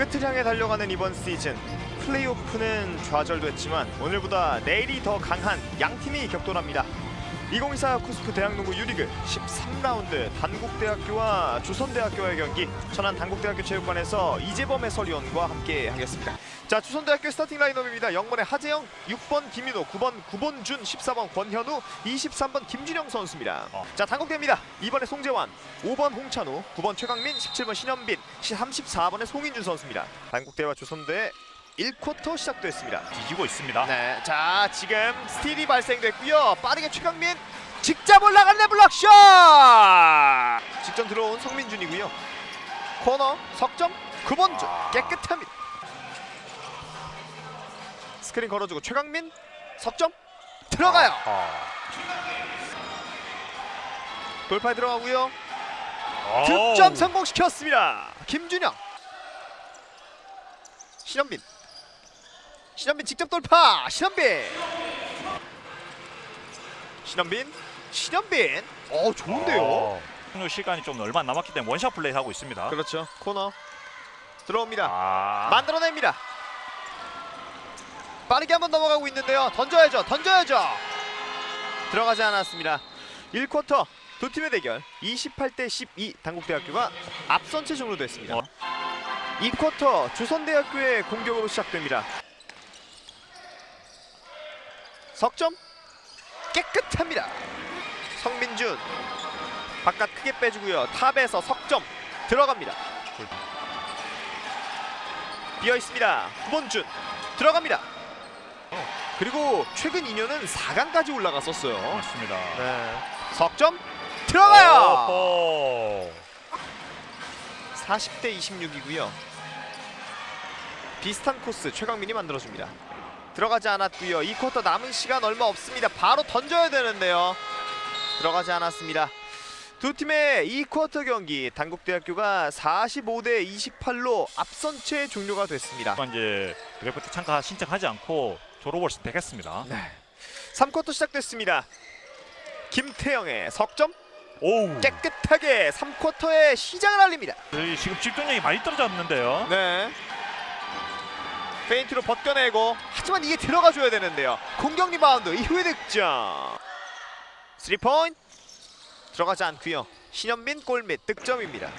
끝을 향해 달려가는 이번 시즌 플레이오프는 좌절됐지만 오늘보다 내일이 더 강한 양 팀이 격돌합니다. 2024 쿠스프 대학농구 유리그 13라운드 단국대학교와 조선대학교의 경기 천안 단국대학교 체육관에서 이재범 해설위원과 함께 하겠습니다. 자 조선대학교 스타팅 라인업입니다. 0번에 하재영, 6번 김민호, 9번 구본준, 14번 권현우, 23번 김준영 선수입니다. 자 단국대입니다. 2번에 송재환, 5번 홍찬우, 9번 최강민, 17번 신현빈, 34번에 송인준 선수입니다. 단국대와 조선대 1쿼터 시작됐습니다. 뒤지고 있습니다. 네, 자 지금 스틸이 발생됐고요. 빠르게 최강민 직접 올라간 레블락샷. 직접 들어온 성민준이고요. 코너 석점 9번준 아. 깨끗합니다. 스크린 걸어주고 최강민 석점 들어가요. 아. 돌파에 들어가고요. 득점 성공시켰습니다. 김준영, 신현빈, 신현빈 직접 돌파. 신현빈, 신현빈, 신현빈. 어 좋은데요. 어. 종료 시간이 좀 얼마 안 남았기 때문에 원샷 플레이 하고 있습니다. 그렇죠. 코너 들어옵니다. 아. 만들어냅니다. 빠르게 한번 넘어가고 있는데요. 던져야죠. 던져야죠. 들어가지 않았습니다. 1쿼터 두 팀의 대결 28대 12 단국대학교가 앞선 채 종료됐습니다. 어. 2쿼터 조선대학교의 공격으로 시작됩니다. 석점 깨끗합니다. 성민준 바깥 크게 빼주고요. 탑에서 석점 들어갑니다. 비어 있습니다. 구본준 들어갑니다. 그리고 최근 2년은 4강까지 올라갔었어요. 맞습니다. 네. 석점 들어가요. 오호. 40대 26이고요. 비슷한 코스 최강민이 만들어줍니다. 들어가지 않았고요. 이 쿼터 남은 시간 얼마 없습니다. 바로 던져야 되는데요. 들어가지 않았습니다. 두 팀의 이 쿼터 경기 단국대학교가 45대 28로 앞선 채 종료가 됐습니다. 이제 드래프트 참가 신청하지 않고 졸업을 되겠습니다. 네. 3쿼터 시작됐습니다. 김태영의 석점 오우. 깨끗하게 3쿼터의 시작을 알립니다. 저희 지금 집중력이 많이 떨어졌는데요. 네. 페인트로 벗겨내고 하지만 이게 들어가줘야 되는데요. 공격 리바운드 이후에 득점. 3포인트 들어가지 않고요. 신현민 골밑 득점입니다.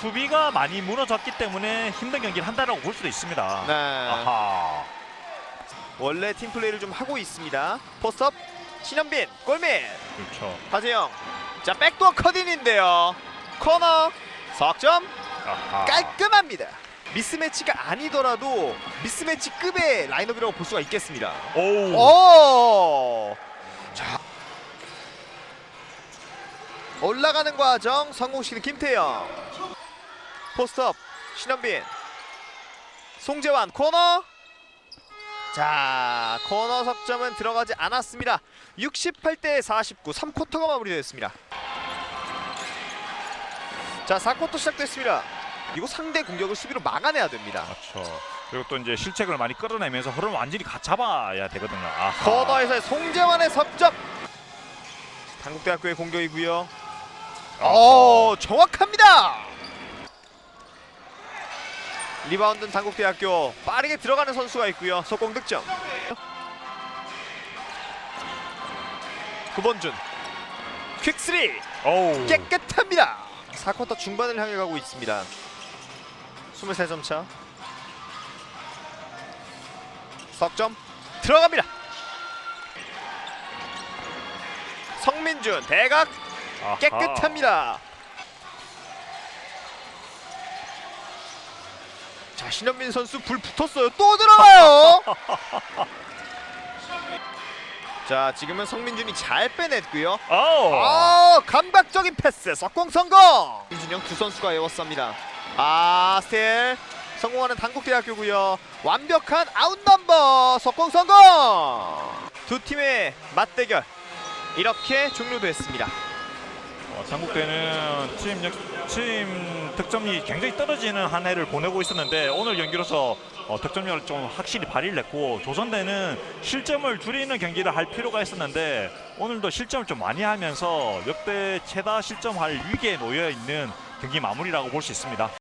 수비가 많이 무너졌기 때문에 힘든 경기를 한다라고 볼 수도 있습니다. 네. 아하. 원래 팀 플레이를 좀 하고 있습니다. 포스트업 신현빈 골밑 그렇죠. 하재영 자 백도어 컷인인데요. 코너 석점 아하. 깔끔합니다. 미스매치가 아니더라도 미스매치급의 라인업이라고 볼 수가 있겠습니다. 오우. 오! 올라가는 과정 성공시키는 김태영. 포스트업 신현빈. 송재환 코너. 자, 코너 석점은 들어가지 않았습니다. 68대 49 3쿼터가 마무리되었습니다. 자, 4쿼터 시작됐습니다. 이거 상대 공격을 수비로 막아내야 됩니다. 그렇죠. 그리고 또 이제 실책을 많이 끌어내면서 흐름 완전히 가 잡아야 되거든요. 아하. 코너에서의 송재환의 석점. 단국대학교의 공격이고요. 오 정확합니다. 리바운드는 단국대학교 빠르게 들어가는 선수가 있고요. 속공 득점. 9번준 퀵스리. 깨끗합니다. 4쿼터 중반을 향해 가고 있습니다. 23점 차. 석점 들어갑니다. 성민준 대각 아하. 깨끗합니다. 자 신현민 선수 불 붙었어요. 또 들어가요. 자 지금은 성민준이 잘 빼냈고요. 아 감각적인 패스 석공 성공. 민준영 두 선수가 에워쌉니다. 아 스틸 성공하는 단국대학교고요. 완벽한 아웃 넘버 석공 성공. 두 팀의 맞대결 이렇게 종료됐습니다. 어, 전국대는 팀, 역, 팀 득점이 굉장히 떨어지는 한 해를 보내고 있었는데 오늘 경기로서 어, 득점력을 좀 확실히 발휘를 했고 조선대는 실점을 줄이는 경기를 할 필요가 있었는데 오늘도 실점을 좀 많이 하면서 역대 최다 실점할 위기에 놓여 있는 경기 마무리라고 볼 수 있습니다.